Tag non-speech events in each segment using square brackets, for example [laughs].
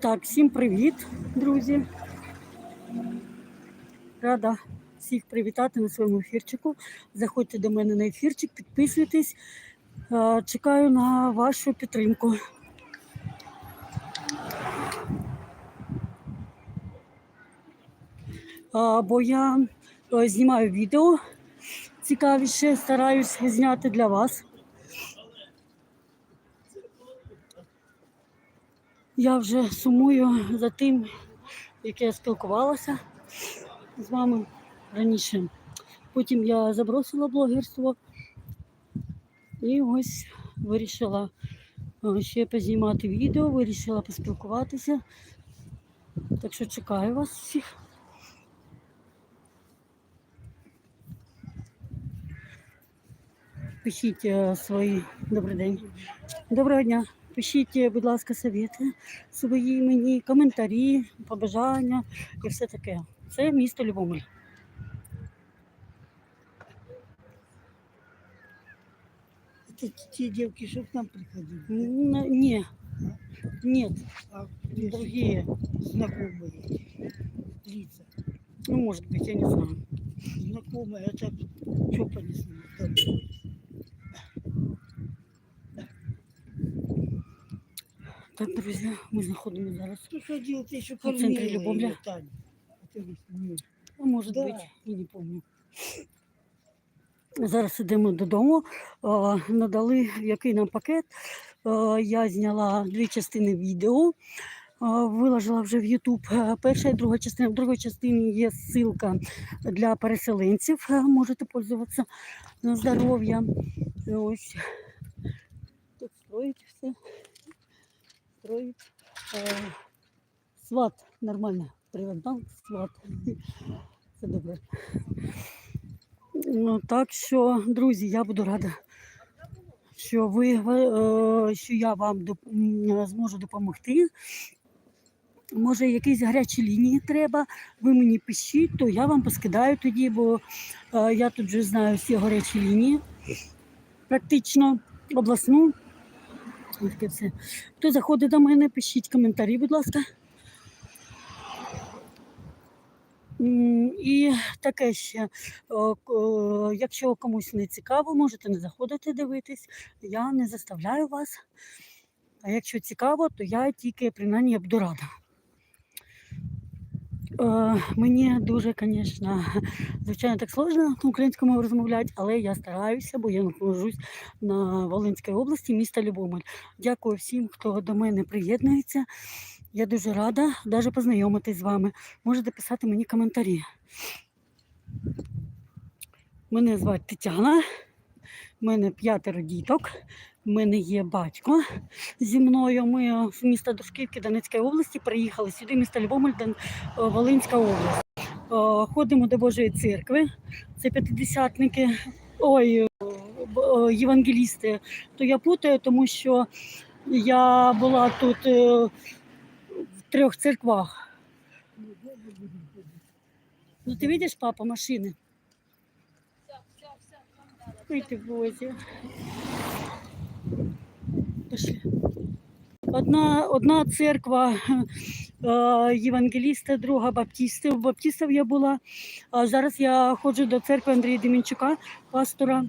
Так, всім привіт, друзі. Рада всіх привітати на своєму ефірчику. Заходьте до мене на ефірчик, підписуйтесь. Е, Чекаю на вашу підтримку. Бо я е, знімаю відео цікавіше, стараюсь зняти для вас. Я вже сумую за тим, як я спілкувалася з вами раніше. Потім я забросила блогерство і ось вирішила е, ще познімати відео, вирішила поспілкуватися. Так що чекаю вас всіх. Пишіть е, свої добрий день. Доброго дня. Пишіть, е, будь ласка, совєти свої мені, коментарі, побажання і все таке. Це місто Любомель. Это те девки, что к нам приходили. Н- Ні, ні, А другие. знакомые лица. Ну, может быть, я не знаю. Знакомые, это что понесли? Там. Так, друзі, ми знаходимося зараз. Приходил, ты еще В центре кормила Любомля. её, Таня. А ты говоришь, нет. А може Да. бути, я не пам'ятаю. Зараз йдемо додому. А, Надали який нам пакет. А, Я зняла дві частини відео. а, Виложила вже в YouTube. Перша і друга частина. В другій частині є ссылка для переселенців. а, Можете пользуватися на здоров'я. Ось. Тут строїть все. Строїть. Е, Сват нормально. Привет, да? Сват. Це добре. Ну, так що, друзі, я буду рада, що ви е, що я вам доп- зможу допомогти. Може, якісь гарячі лінії треба, ви мені пишіть, то я вам поскидаю тоді, бо е, я тут вже знаю всі гарячі лінії, практично обласну. Ось все. Хто заходить до мене, пишіть коментарі, будь ласка. І таке ще, якщо комусь не цікаво, можете не заходити дивитись. Я не заставляю вас. А якщо цікаво, то я тільки принаймні я буду рада. Е, Мені дуже, звісно, звичайно, так сложно на українському розмовляти, але я стараюся, бо я знаходжусь на Волинській області, міста Любомель. Дякую всім, хто до мене приєднується. Я дуже рада навіть познайомитись з вами. Можете писати мені коментарі. Мене звати Тетяна, в мене п'ятеро діток, в мене є батько зі мною. Ми з міста Душківки Донецької області приїхали сюди, місто Любомель, Дон- е, Волинська область. Е, Ходимо до Божої церкви, це п'ятидесятники, ой, е, е, євангелісти. То я путаю, тому що я була тут е, в трьох церквах. Ну ти видиш, папа, машини? Ой, ти бозі. Пішли. Одна, одна церква е, євангеліста, друга баптістів. Баптістів я була. А зараз я ходжу до церкви Андрія Демінчука, пастора.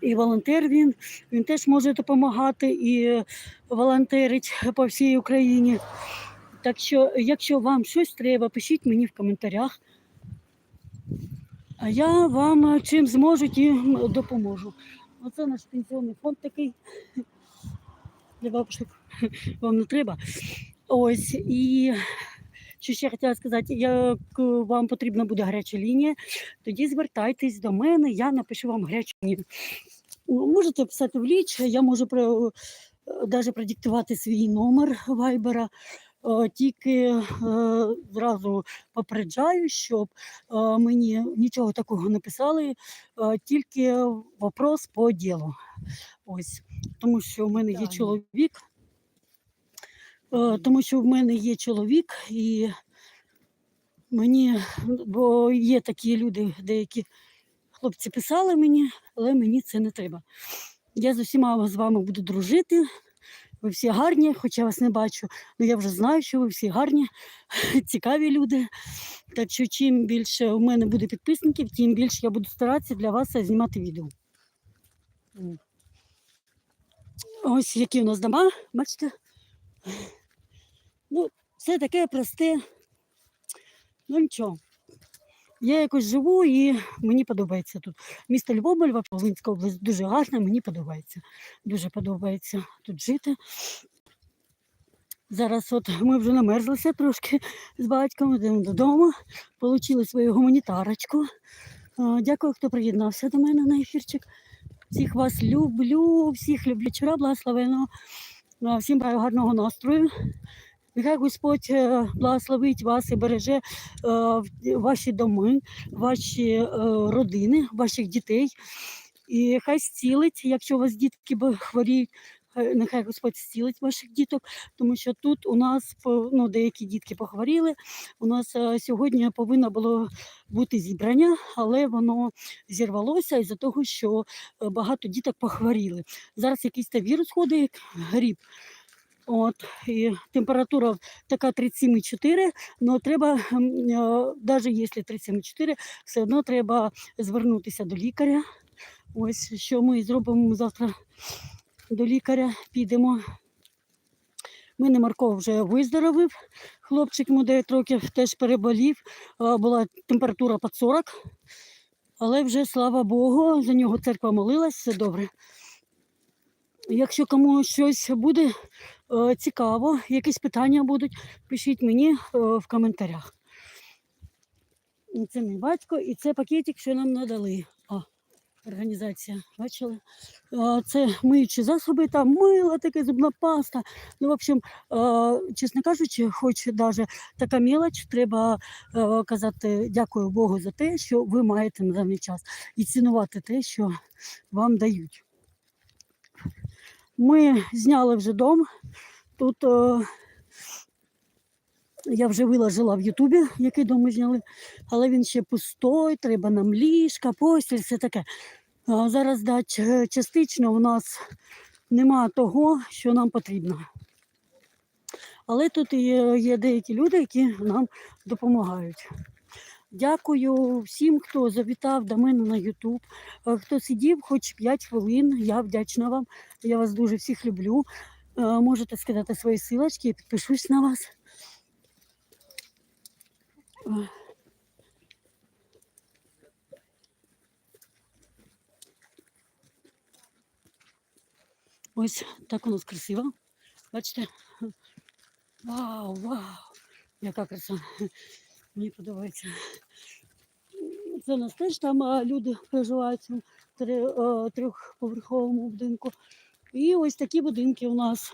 І волонтер він, він теж може допомагати і волонтерить по всій Україні. Так що, якщо вам щось треба, пишіть мені в коментарях. А я вам чим зможу, тим допоможу. Оце наш пенсіонний фонд такий. Для бабушок вам не треба. Ось і що ще хотіла сказати, як вам потрібна буде гаряча лінія, тоді звертайтесь до мене, я напишу вам гарячу лінію. Можете писати в ліч, я можу навіть продиктувати свій номер вайбера. Е, Тільки е, зразу попереджаю, щоб е, мені нічого такого не писали, тільки вопрос по ділу. Ось, тому що в мене є чоловік, тому що в мене є чоловік, і мені, бо є такі люди, деякі хлопці писали мені, але мені це не треба. Я з усіма з вами буду дружити. Ви всі гарні, хоча я вас не бачу. але я вже знаю, що ви всі гарні, [laughs] цікаві люди. Так що чим більше у мене буде підписників, тим більше я буду старатися для вас знімати відео. Ось які у нас дома, бачите? Ну, все таке просте. Ну нічого. Я якось живу і мені подобається тут. Місто Львовель, Волинська область дуже гарна, мені подобається. Дуже подобається тут жити. Зараз от ми вже намерзлися трошки з батьком, йдемо додому, отримали свою гуманітарочку. Дякую, хто приєднався до мене на ефірчик. Всіх вас люблю, всіх люблю. Вчора благословено. А, Всім бажаю гарного настрою. Нехай Господь е, благословить вас і береже е, ваші доми, ваші е, родини, ваших дітей. І хай зцілить, якщо у вас дітки хворіють, хай- нехай Господь зцілить ваших діток, тому що тут у нас ну, деякі дітки похворіли. У нас сьогодні повинно було бути зібрання, але воно зірвалося із-за того, що багато діток похворіли. Зараз якийсь та вірус ходить, гріб. От, і температура така 37,4, але треба, навіть якщо 37,4, все одно треба звернутися до лікаря. Ось що ми зробимо завтра до лікаря, підемо. Мене Марко вже виздоровив. Хлопчик йому 9 років теж переболів. Була температура під 40. Але вже, слава Богу, за нього церква молилась, все добре. Якщо комусь щось буде е, цікаво, якісь питання будуть, пишіть мені е, в коментарях. Це мій батько, і це пакетик, що нам надали. О, організація, бачили? Е, Це миючі засоби, там мило, таке зубна паста. Ну, в общем, е, чесно кажучи, хоч навіть така мелоч, треба е, казати дякую Богу за те, що ви маєте на даний час, і цінувати те, що вам дають. Ми зняли вже дом. Тут е, я вже виложила в Ютубі, який дом ми зняли, але він ще пустой, треба нам ліжка, постіль, все таке. А зараз да, частично у нас нема того, що нам потрібно. Але тут є деякі люди, які нам допомагають. Дякую всім, хто завітав до мене на Ютуб, е, хто сидів хоч 5 хвилин. Я вдячна вам. Я вас дуже всіх люблю. Е, Можете скидати свої силочки, я підпишусь на вас. Е. Ось так у нас красиво. Бачите? Вау, вау! Яка краса! Мені подобається. Це нас теж там люди проживають у е, трьохповерховому будинку. І ось такі будинки у нас.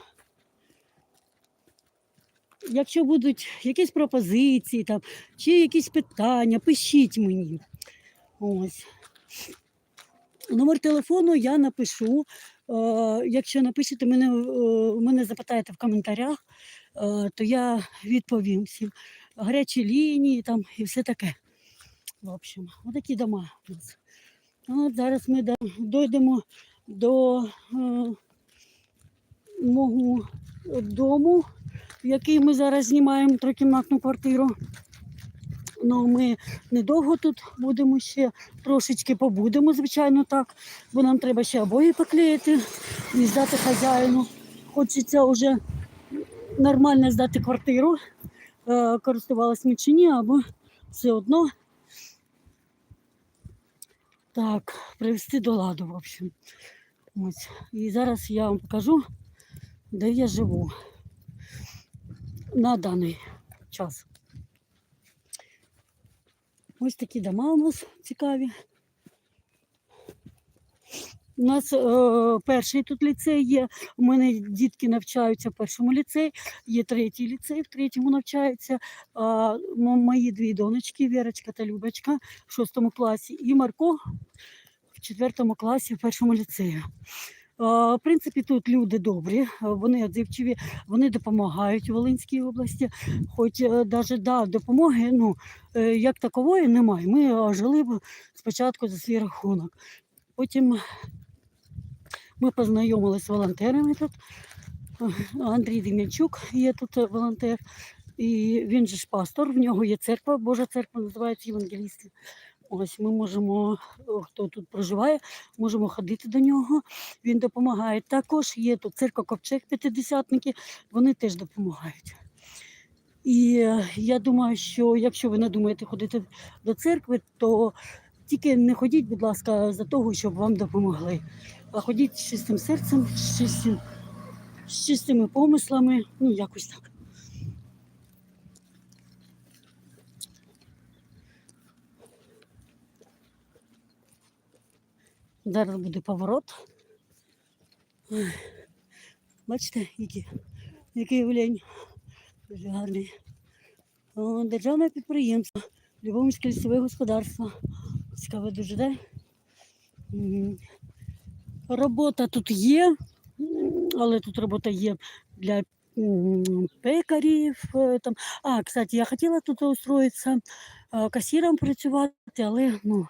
Якщо будуть якісь пропозиції там, чи якісь питання, пишіть мені. Ось. Номер телефону я напишу. Е, якщо напишете мене, е, мене запитаєте в коментарях, то я відповім всім. Гарячі лінії там і все таке. В общем, отакі дома у нас. От зараз ми дійдемо до е, мого дому, який ми зараз знімаємо трикімнатну квартиру. Ну, ми недовго тут будемо ще трошечки побудемо, звичайно, так, бо нам треба ще обої поклеїти і здати хазяїну. Хочеться вже нормально здати квартиру, е, користувалась ми чи ні, або все одно так, привести до ладу, в общем. Ось. І зараз я вам покажу, де я живу на даний час. Ось такі дома у нас цікаві. У нас е, перший тут ліцей є. У мене дітки навчаються в першому ліцеї, є третій ліцей, в третьому навчаються. А, мої дві донечки, Вірочка та Любочка в шостому класі, і Марко в четвертому класі в першому ліцеї. В принципі, тут люди добрі, вони відзивчиві, вони допомагають у Волинській області. Хоч навіть да, допомоги ну, е, як такової немає. Ми е, жили спочатку за свій рахунок. Потім ми познайомилися з волонтерами тут. Андрій Дем'янчук є тут е, волонтер. І він же ж пастор, в нього є церква, Божа церква називається Євангелісти. Ось ми можемо, хто тут проживає, можемо ходити до нього. Він допомагає. Також є тут церква Ковчег П'ятидесятники, вони теж допомагають. І е, я думаю, що якщо ви не думаєте ходити до церкви, то тільки не ходіть, будь ласка, за того, щоб вам допомогли. А ходіть з чистим серцем, з, чистим, з чистими помислами, ну якось так. Зараз буде поворот. Бачите, який, який олень. Дуже гарний. Державне підприємство, Любомське лісове господарство. Цікаве дуже, да? Робота тут є, але тут робота є для пекарів. е, Там. А, кстати, я хотіла тут устроїтися е, касіром працювати, але ну,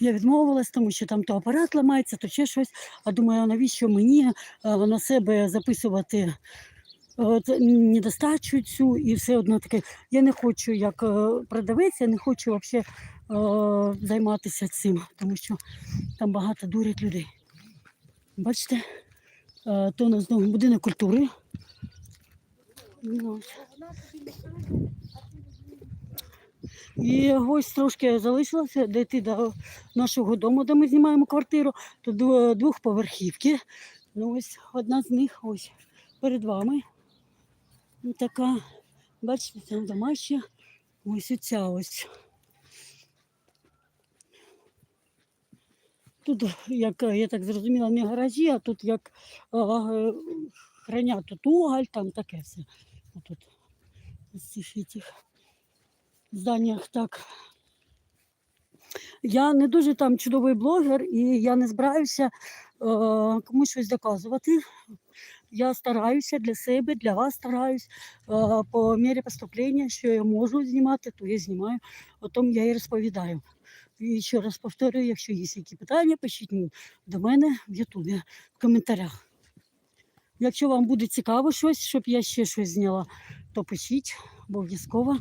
я відмовилась, тому що там то апарат ламається, то ще щось. А думаю, навіщо мені е, на себе записувати недостачу цю і все одно таке. Я не хочу як продавець, я не хочу взагалі займатися цим, тому що там багато дурять людей. Бачите, е, то у нас знову будинок культури. І ось трошки залишилося дійти до нашого дому, де ми знімаємо квартиру. Тут дво- двохповерхівки. Ну ось одна з них ось перед вами. Така, бачите, там дома ще. Ось оця ось. Тут, як я так зрозуміла, не гаражі, а тут як а, е, хранять тут уголь, там таке все. Тут в цих зданнях так. Я не дуже там чудовий блогер, і я не збираюся е, комусь щось доказувати. Я стараюся для себе, для вас стараюсь е, по мірі поступлення, що я можу знімати, то я знімаю. О том я і розповідаю. І ще раз повторюю, якщо є які питання, пишіть до мене в Ютубі в коментарях. Якщо вам буде цікаво щось, щоб я ще щось зняла, то пишіть обов'язково.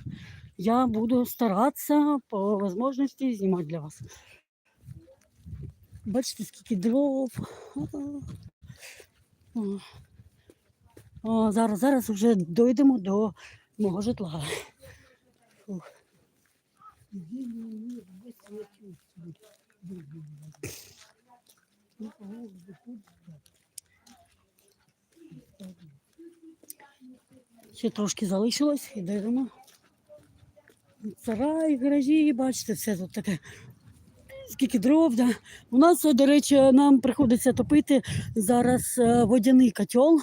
Я буду старатися по можливості знімати для вас. Бачите, скільки дров. О, зараз, зараз вже дійдемо до мого житла. Ще трошки залишилось і дійдемо. Сарай, гаражі, бачите, все тут таке. Скільки дров, да. У нас, до речі, нам приходиться топити зараз е, водяний котел.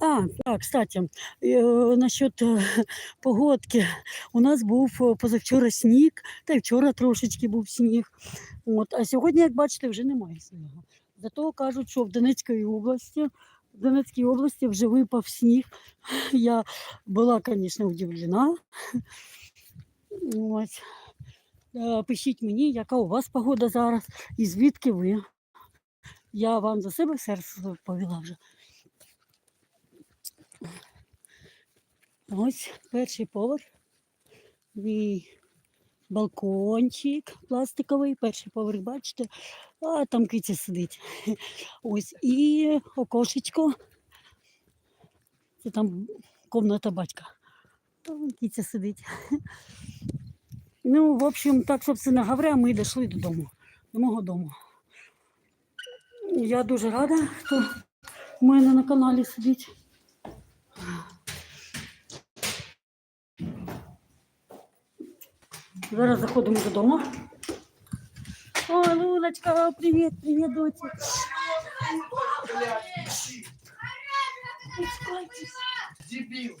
А, так, кстати, е, насчет е, погодки. У нас був позавчора сніг, та й вчора трошечки був сніг. От, а сьогодні, як бачите, вже немає снігу. Зато кажуть, що в Донецькій області, в Донецькій області вже випав сніг. Я була, звісно, удивлена. Ось. Е, Пишіть мені, яка у вас погода зараз і звідки ви. Я вам за себе все розповіла вже. Ось перший поверх. Мій балкончик пластиковий, перший поверх, бачите, а там киця сидить. Ось і окошечко. Це там комната батька. Там киця сидить. Ну, в общем, так, собственно говоря, ми дійшли додому, до мого дому. Я дуже рада, хто в мене на каналі сидить. Зараз заходимо додому. О, Лулочка, привіт, привіт, доці. Дебил.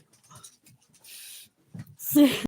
Все,